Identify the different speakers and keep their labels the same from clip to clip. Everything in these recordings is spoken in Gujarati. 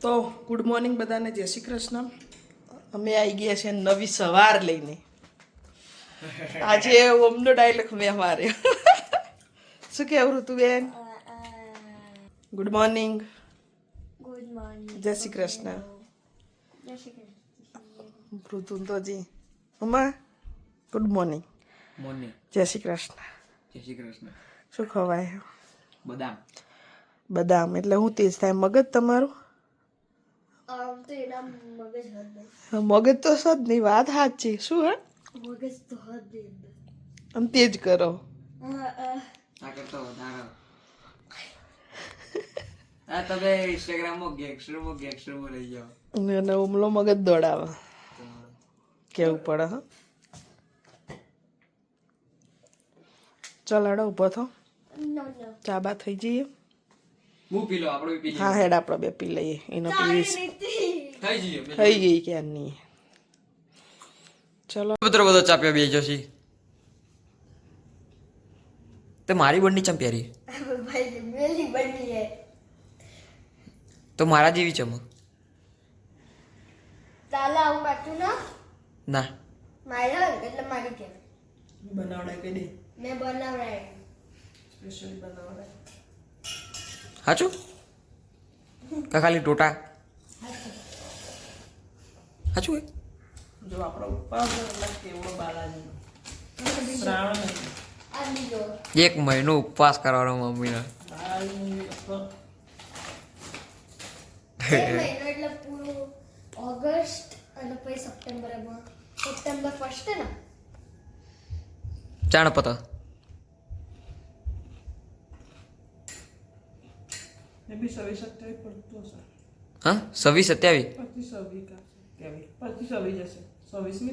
Speaker 1: તો ગુડ મોર્નિંગ બધાને જય શ્રી કૃષ્ણ. અમે આવી ગયા છે નવી સવાર લઈને. આજે ઓમનો ડાયલોગ મેં અમારે. શું કહેવું ઋતુબેન? ગુડ મોર્નિંગ
Speaker 2: ગુડ મોર્નિંગ
Speaker 1: જય શ્રી કૃષ્ણ.
Speaker 2: જય શ્રી કૃષ્ણ.
Speaker 1: ઋતુ તો જી મમ્મા ગુડ મોર્નિંગ
Speaker 3: મોર્નિંગ
Speaker 1: જય શ્રી કૃષ્ણ.
Speaker 3: જય શ્રી કૃષ્ણ.
Speaker 1: શું ખવાય?
Speaker 3: બદામ.
Speaker 1: બદામ એટલે હું તેજ થાય. મગજ તમારું?
Speaker 2: આમ તો એના મગજ હદ નહીં.
Speaker 1: મગજ તો સદ નહીં વાત સાચી. શું હે?
Speaker 2: મગજ તો હદ નહીં
Speaker 1: આમ તેજ કરો.
Speaker 2: હા, હા.
Speaker 3: આ કરતો વધારે. આ તમે ઇન્સ્ટાગ્રામમાં ગેંગસ્ટરમાં ગેંગસ્ટરમાં રહી જાઓ.
Speaker 1: અને ઉમલો મગજ દોડાવે. કેવું પડે હા? ચાલ હેડો ઊભો થો. ચા બા થઈ જઈએ.
Speaker 3: હું પી લો આપણે પી
Speaker 1: હા હેડ આપણે બે પી લઈએ. એનો પીવીશ.
Speaker 3: થઈ
Speaker 1: ગઈ ક્યારની? ચલો.
Speaker 3: મિત્રો બધો ચાપ્યો બે જશે. તો મારી બંડી ચમ
Speaker 2: ભાઈ મેલી બની હે
Speaker 3: તો મારા જેવી ચમ.
Speaker 2: ના?
Speaker 3: ના.
Speaker 2: મારે એટલે મારી કે
Speaker 1: બનાવડાય કે દે
Speaker 2: મેં બનાવડાય.
Speaker 1: સ્પેશિયલી બનાવડાય.
Speaker 3: હાચું? કા ખાલી ટોટા? સાચું એ
Speaker 1: જો આપણો ઉપવાસ કેવડો શ્રાવણ
Speaker 3: એક મહિનો ઉપવાસ કરવાનો મમ્મીને.
Speaker 2: એટલે પૂરું ઓગસ્ટ અને પછી સપ્ટેમ્બર સપ્ટેમ્બર ફર્સ્ટ ને?
Speaker 3: ચાણ પતા
Speaker 1: એ સવીસ સત્યાવીસ હશે
Speaker 3: છવ્વીસ
Speaker 1: જશે.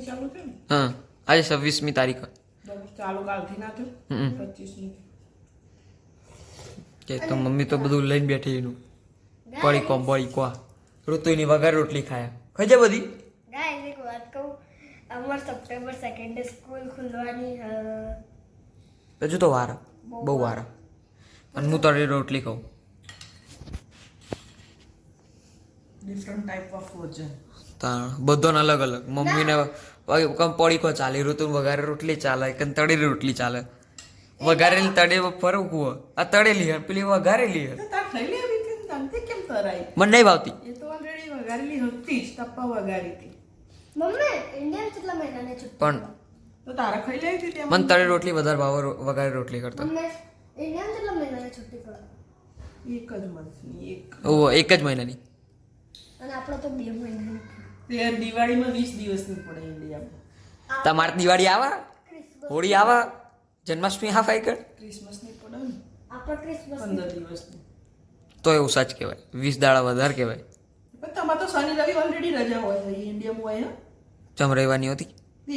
Speaker 1: ચાલુ છે
Speaker 3: હા આજે છવ્વીસમી તારીખ.
Speaker 1: તો ચાલુ કાલથી ના થયું?
Speaker 3: હમ.
Speaker 1: પચીસમી.
Speaker 3: કે તો મમ્મી તો બધું લઈને બેઠી એનું. પડી કો બળી કો ઋતુની વગર રોટલી ખાયા. ખાઈ જા બધી.
Speaker 2: ગાઈસ એક વાત કહું. અમાર સપ્ટેમ્બર સેકન્ડ સ્કૂલ ખુલવાની
Speaker 3: હજુ તો વાર. બહુ વાર. અને હું તારી રોટલી ખાઉં.
Speaker 1: ડિફરન્ટ ટાઈપ ઓફ ભોજન
Speaker 3: તાણ બધાને અલગ અલગ. મમ્મીને વગ- કમ પડી કો ચાલે ઋતુ વઘારે રોટલી ચાલે કે તળેલી રોટલી ચાલે. વઘારેલી તળે ફરવું કુવો. આ તળેલી હે પેલી વઘારેલી હે.
Speaker 1: કેમ તરાઈ
Speaker 3: મને નહીં ભાવતી.
Speaker 1: એ તો ઓલરેડી વઘારેલી હતી જ તપ્પા વઘારી હતી.
Speaker 2: મમ્મી ઇન્ડિયન કેટલા મહિનાને છુટ્ટી
Speaker 3: પણ
Speaker 1: તો તારે ખાઈ લેવી હતી તેમ?
Speaker 3: મને તળેલી રોટલી વધારે ભાવે વઘારે રોટલી કરતા.
Speaker 2: મમ્મી ઇન્ડિયન કેટલા મહિનાને છુટ્ટી પડે
Speaker 1: એક જ મંથની એક.
Speaker 3: ઓ એક જ મહિનાની.
Speaker 2: અને આપણો તો બે મહિના
Speaker 1: તે દિવાળીમાં વીસ દિવસની પડે ઇન્ડિયામાં
Speaker 3: તમારે દિવાળી આવે? હોળી આવે? જન્માષ્ટમી હા ફાઈ કર?
Speaker 1: ક્રિસમસની પડે ને?
Speaker 2: આપણે ક્રિસમસ
Speaker 1: પંદર દિવસની.
Speaker 3: તો એવું સાચ કહેવાય. વીસ દાડા વધારે કહેવાય.
Speaker 1: પણ તમારે તો શનિ રવિ ઓલરેડી રજા હોય ઇન્ડિયામાં હોય
Speaker 3: ચમ રહેવાની હતી?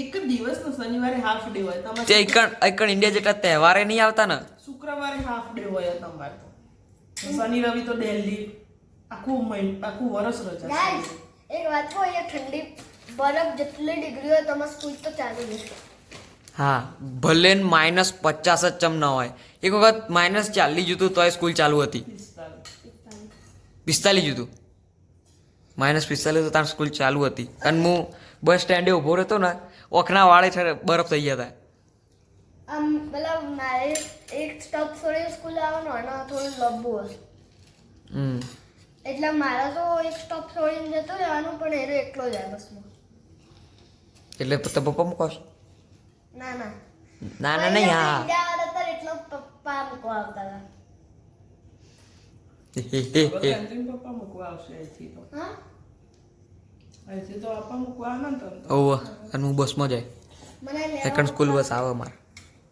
Speaker 1: એક જ દિવસનો શનિવારે હાફ ડે હોય.
Speaker 3: તે
Speaker 1: તમારે
Speaker 3: એકણ એકણ ઇન્ડિયા જેટલા તહેવારે નહીં આવતા ને?
Speaker 1: શુક્રવારે હાફ ડે હોય તમારે તો. શનિ રવિ તો દિલ્હી આખું મહિન આખું વરસ રજા
Speaker 2: ગાઈસ એક વાત કહું અહીંયા ઠંડી બરફ જેટલી ડિગ્રી હોય તમારે સ્કૂલ તો ચાલુ રહેશે
Speaker 3: હા ભલે માઇનસ પચાસ જ ચમ ન હોય. એક વખત માઇનસ ચાલીસ જતું તોય સ્કૂલ ચાલુ હતી. પિસ્તાલીસ જતું. માઇનસ પિસ્તાલીસ તો તાર સ્કૂલ ચાલુ હતી. અને હું બસ સ્ટેન્ડે ઊભો રહેતો ને ઓખના વાળે છે બરફ થઈ ગયા હતા
Speaker 2: આમ મતલબ મારે એક સ્ટોપ છોડીને સ્કૂલ આવવાનો અને થોડું લંબુ હશે.
Speaker 3: હમ.
Speaker 2: એટલે મારે તો એક સ્ટોપ છોડીને જતો રહેવાનું પણ એ એકલો જાય બસમાં.
Speaker 3: એટલે તો પપ્પા મૂકવાશ
Speaker 2: ના ના.
Speaker 3: ના ના નહીં હા.
Speaker 2: એટલો પપ્પા મૂકવા આવતા હતા.
Speaker 3: હે, હે, હે, હે.
Speaker 1: કેન્ટીન પપ્પા મૂકવા આવશે અહીંથી તો.
Speaker 2: હા?
Speaker 1: અહીંથી તો આપા મૂકવા આવે ને તો.
Speaker 3: ઓવ અને હું બસમાં જાય.
Speaker 2: સેકન્ડ
Speaker 3: સ્કૂલ બસ આવે મારે.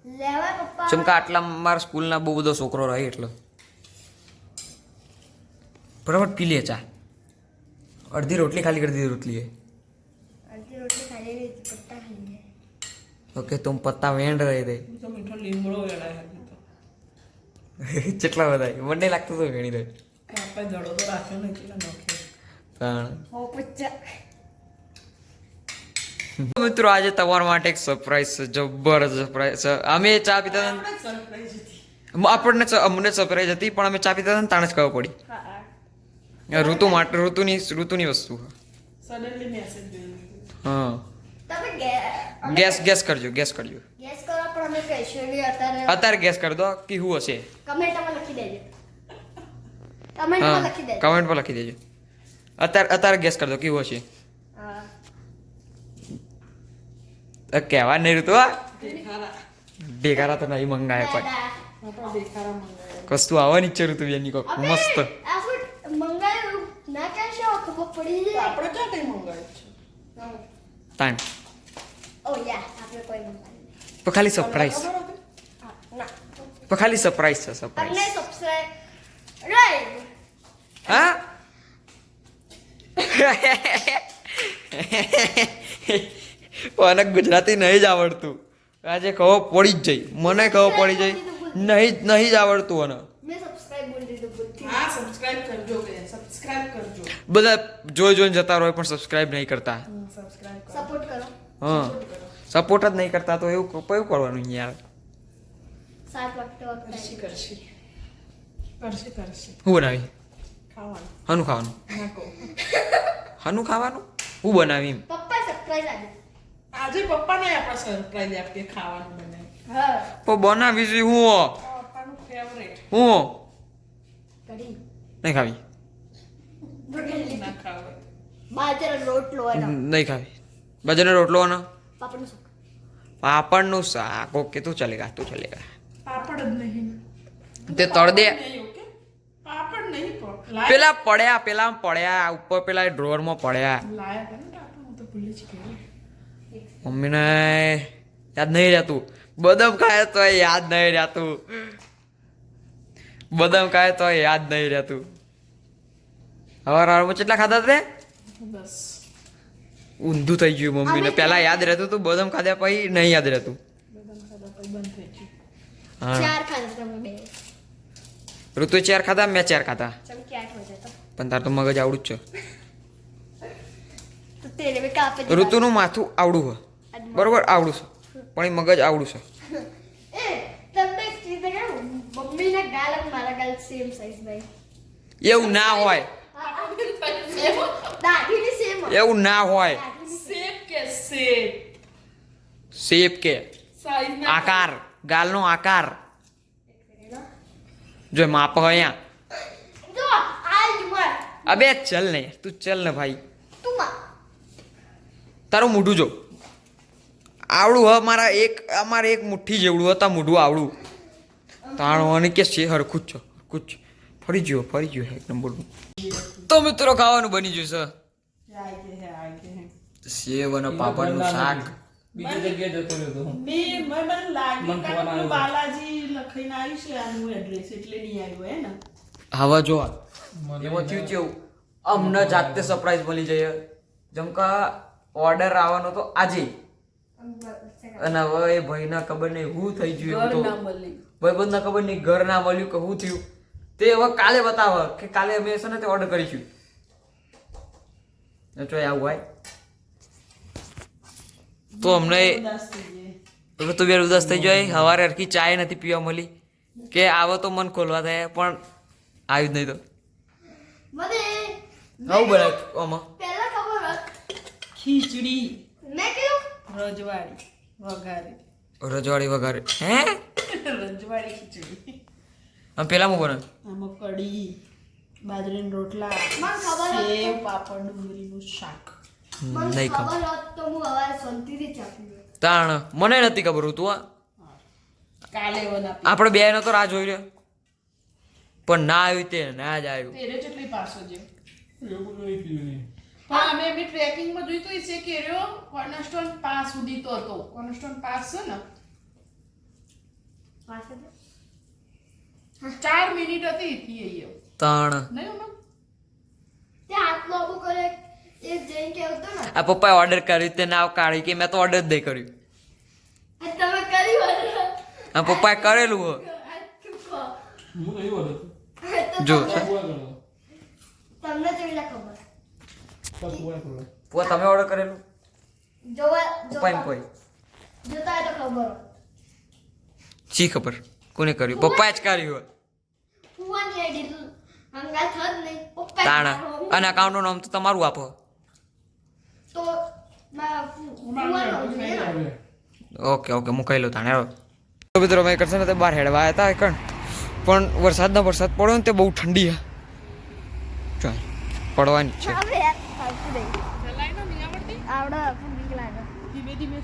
Speaker 2: લેવા પપ્પા
Speaker 3: ચમકા આટલા મારા સ્કૂલના બહુ બધો છોકરો રહે એટલે. બરાબર પી લે ચા અડધી રોટલી ખાલી કરી દીધી રોટલી
Speaker 2: અડધી રોટલી ખાઈ લીધી પત્તા ખાઈ ગયા
Speaker 3: ઓકે તુમ પત્તા વેણ રહે દે
Speaker 1: તો મીઠો લીમડો વેળાય હજી તો
Speaker 3: કેટલા બધા મને લાગતું હતું વેણી રહે
Speaker 1: આપણે જડો તો રાખ્યો ને કેટલા નાખ્યો
Speaker 3: પણ
Speaker 2: હો પચ્ચા
Speaker 3: મિત્રો આજે તમારા માટે એક સરપ્રાઈઝ છે જબરજસ્ત સરપ્રાઈઝ છે અમે ચા પીતા હતા ને-
Speaker 1: સરપ્રાઈઝ હતી
Speaker 3: આપણને સ- અમને સરપ્રાઈઝ હતી પણ અમે ચા પીતા હતા ને તાણે જ ખબર પડી
Speaker 2: હા
Speaker 3: આ ઋતુ માટે ઋતુની ઋતુની વસ્તુ.
Speaker 1: સડનલી મેસેજ
Speaker 3: હા.
Speaker 2: તમે
Speaker 3: ગેસ ગેસ કરજો ગેસ કરજો.
Speaker 2: ગેસ કરો પણ અમે કહીશું અત્યારે
Speaker 3: અત્યારે ગેસ કરી દો કે શું હશે?
Speaker 2: કમેન્ટમાં લખી દેજો. કમેન્ટમાં
Speaker 3: હા
Speaker 2: લખી દેજો.
Speaker 3: કમેન્ટ પર લખી દેજો. અત્યારે અત્યારે ગેસ કરી દો કેવું હશે?
Speaker 2: હા.
Speaker 3: કહેવા નહીં ઋતુ હા? ભેગારા તો નહીં મંગાય
Speaker 1: પણ
Speaker 3: કસ્તુ આવવાની જ છે ઋતુ બેની કોક મસ્ત.
Speaker 2: ના કહેશો ખબર પડી જાય.
Speaker 1: આપણે ક્યાં કઈ મંગાવ્યું છે.
Speaker 3: તાણ.
Speaker 2: ઓ યા આપણે કોઈ મંગાવ્યું
Speaker 3: તો ખાલી સરપ્રાઈઝ
Speaker 2: ના.
Speaker 3: તો ખાલી સરપ્રાઈઝ છે
Speaker 2: તમને
Speaker 3: સરપ્રાઈઝ
Speaker 2: સબસ્ક્રાઇબ રાઈટ
Speaker 3: હા? મને ગુજરાતી નહીં જ આવડતું. આજે ખબર પડી જ જઈ મને ખબર પડી જઈ નહીં નહીં જ આવડતું મને
Speaker 2: મેં સબસ્ક્રાઇબ બોલી દીધું
Speaker 1: હા સબસ્ક્રાઇબ કરજો કે સબસ્ક્રાઇબ કરજો.
Speaker 3: બધા જોઈ જોઈને જતા રહો પણ સબસ્ક્રાઇબ નહીં કરતા.
Speaker 1: સબસ્ક્રાઇબ કરો.
Speaker 2: સપોર્ટ કરો.
Speaker 3: હા. સપોર્ટ જ નહીં કરતા તો એવું કયું કરવાનું યાર.
Speaker 2: સાત વાગતે
Speaker 1: કરશી કરશી. કરશી કરશી.
Speaker 3: હું બનાવી?
Speaker 1: ખાવાનું.
Speaker 3: હનુ ખાવાનું. હનુ ખાવાનું? હું બનાવી એમ?
Speaker 2: પપ્પા સરપ્રાઈઝ આજે
Speaker 1: આજે પપ્પાને આપણે સરપ્રાઈઝ આપીએ ખાવાનું બને
Speaker 2: હા.
Speaker 3: તો બનાવી છે હું
Speaker 1: પપ્પાનું ફેવરેટ
Speaker 3: હું?
Speaker 2: કઢી.
Speaker 3: નહીં ખાવી.
Speaker 1: ના
Speaker 2: રોટલો એનો
Speaker 3: નહીં ખાવી બાજરાનો રોટલો અને
Speaker 2: પાપડનું શાક.
Speaker 3: પાપડનું શાક. ઓકે તું ચલેગા તું ચલેગા
Speaker 1: પાપડ જ નહીં.
Speaker 3: તે તળ દે
Speaker 1: પાપડ નહીં
Speaker 3: પેલા પડ્યા પેલા પડ્યા. ઉપર પેલા ડ્રોવરમાં પડ્યા.
Speaker 1: લાયા હતા ને ટાટા હું તો ભૂલી જ ગઈ.
Speaker 3: મમ્મીને યાદ નહીં રહેતું. બદામ ખાય તો યાદ નહીં રહેતું. બદામ ખાય તો યાદ નહીં રહેતું. હવાર હવારમાં કેટલા ખાધા તે? ઊંધું થઈ ગયું મમ્મીને. પહેલા યાદ રહેતું હતું બદામ ખાધા પછી નહીં યાદ રહેતું.
Speaker 1: બદામ ખાધા પછી બંધ થઈ ગયું.
Speaker 3: હા.
Speaker 2: ચાર ખાધા તમે બે.
Speaker 3: ઋતુ ચાર ખાધા મેં ચાર ખાધા.
Speaker 2: તો?
Speaker 3: પણ તાર તો મગજ આવડું જ
Speaker 2: તો
Speaker 3: છે. ઋતુનું માથું આવડું હોય બરોબર આવડું છે. પણ એ મગજ આવડું છે.
Speaker 2: એ તમને એક ચીજ દેખાડું મમ્મીના ગાલ અને મારા ગાલ સેમ સાઈઝ ભાઈ.
Speaker 3: એવું ના હોય.
Speaker 2: દાઢીની સેમ
Speaker 3: એવું ના હોય.
Speaker 1: શેપ કે શેપ
Speaker 3: શેપ કે. આકાર. ગાલનો આકાર. જો માપ હોય અહીંયા.
Speaker 2: જો આ જ માર
Speaker 3: અબે ચલ ને. તું ચલ ને ભાઈ. તારું મોઢું જો. આવડું હ મારા એક અમારે એક મુઠ્ઠી જેવડું હતા મોઢું આવડું. તાણું અને કે છે હરખું જ છો હરખું જ ફરી ગયો ફરી ગયો એક નંબર તો મિત્રો ખાવાનું બની ગયું છે.
Speaker 1: હે
Speaker 3: સેવ અને પાપડનું શાક.
Speaker 4: બીજી જગ્યાએ જતો રહ્યો તો
Speaker 1: બે મને લાગ્યું કે બાલાજી લખાઈને આવ્યું છે આનું એડ્રેસ એટલે નહીં આવ્યું હે ને?
Speaker 3: હવે જો. એમાં થયું કેવું? અમને જાતે સરપ્રાઈઝ મળી જાય. જેમ કે ઓર્ડર આવવાનો તો આજે. અને હવે એ ભાઈને ખબર નહીં હું થઈ ગયું ભાઈ તો. ભાઈબંધને ખબર નહીં ઘર ના મળ્યું કે હું થયું? તે હવે કાલે બતાવે કે કાલે અમે છે ને તે ઓર્ડર કરીશું. જો આવું હોય. તો અમને હવે તો બે ઉદાસ થઈ જાય. સવારે હરખી ચાય નથી પીવા મળી. કે આવો તો મન ખોલવા થાય પણ આવ્યું જ નહીં તો. આવું બનાવ્યું આમાં.
Speaker 2: પહેલા ખબર
Speaker 1: ખીચડી
Speaker 2: મેં કીધું
Speaker 1: રજવાડી વઘારી.
Speaker 3: રજવાડી વઘારે. હે?
Speaker 1: રજવાડી ખીચડી.
Speaker 3: આમ પેલા મૂકો
Speaker 1: આમાં કઢી બાજરીના રોટલા
Speaker 2: મને ખબર હતી.
Speaker 1: સેવ પાપડ ડુંગળીનું શાક.
Speaker 2: મને
Speaker 3: નહીં ખબર
Speaker 2: તો હું હવે શાંતિથી ચા પીઉં.
Speaker 3: તાણ મને નથી ખબર હતું આ
Speaker 1: કાલે
Speaker 3: આપણે બે નતો રાહ જોઈ રહ્યો. પણ ના આવ્યું તે ના જ આવ્યું.
Speaker 1: તેરે કેટલી પાસો છે. પણ અમે બી ટ્રેકિંગમાં જોઈતું છે કે રહ્યો કોર્નરસ્ટોન પાસ સુધી તો હતો. કોર્નરસ્ટોન પાસ છે ને?
Speaker 2: પાસ તો.
Speaker 1: ચાર મિનિટ હતી થી અહીંયા
Speaker 3: તાણ
Speaker 1: નહીં ઉમા?
Speaker 2: તે કરે એ હતું ને?
Speaker 3: આ પપ્પાએ ઓર્ડર કર્યું તે નાવ કાઢ્યું કે મેં તો ઓર્ડર જ નહીં કર્યું.
Speaker 2: આ
Speaker 3: પપ્પાએ કરેલું હો?
Speaker 4: હું
Speaker 3: જો. તમે ઓર્ડર કરેલું?
Speaker 2: જોવા
Speaker 3: પપ્પા એમ કોઈ?
Speaker 2: જોતા હોય તો ખબર
Speaker 3: શી ખબર? કોને કર્યું? પપ્પાએ જ કર્યું તાણા. અને અકાઉન્ટનું નામ તો તમારું આપો. ઓકે ઓકે મુકાઈ લો તાણે. તો મિત્રો અમે કરશે ને તે બહાર હેડવા આવ્યા હતા કણ. પણ વરસાદનો વરસાદ પડ્યો ને તે બહુ ઠંડી હા. ચાલ પડવાની છે.
Speaker 2: આવડે
Speaker 1: ધીમે ધીમે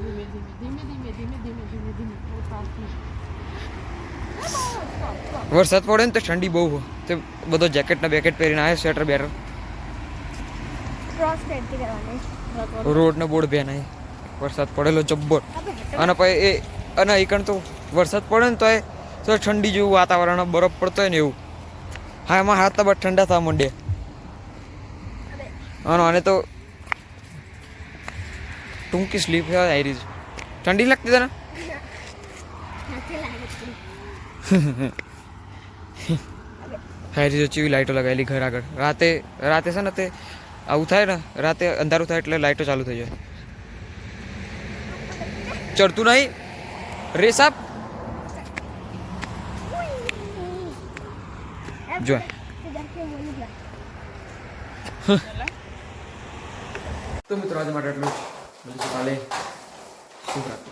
Speaker 1: ધીમે ધીમે ધીમે ધીમે ધીમે ધીમે ધીમે
Speaker 3: વરસાદ પડે ને તો ઠંડી બહુ તે બધો જેકેટ ને બેકેટ પહેરીને આવે સ્વેટર બેટર. રોડ ને બોર્ડ બેન વરસાદ પડેલો જબ્બર. અને પછી એ અને એ કણ તો વરસાદ પડે ને તો એ તો ઠંડી જેવું વાતાવરણ બરફ પડતો હોય ને એવું. હા એમાં હાથ તબા ઠંડા થવા માંડે અને તો ટૂંકી સ્લીપ આવી રહી છે ઠંડી લાગતી તને હારી જો ચીવી લાઈટો લગાવેલી ઘર આગળ રાતે રાતે છે ને તે આવું થાય ને રાતે અંધારું થાય એટલે લાઈટો ચાલુ થઈ જાય ચડતું નહીં રેસાપ જો તો મિત્રો આજે માટે એટલું Balik sekali. Surat.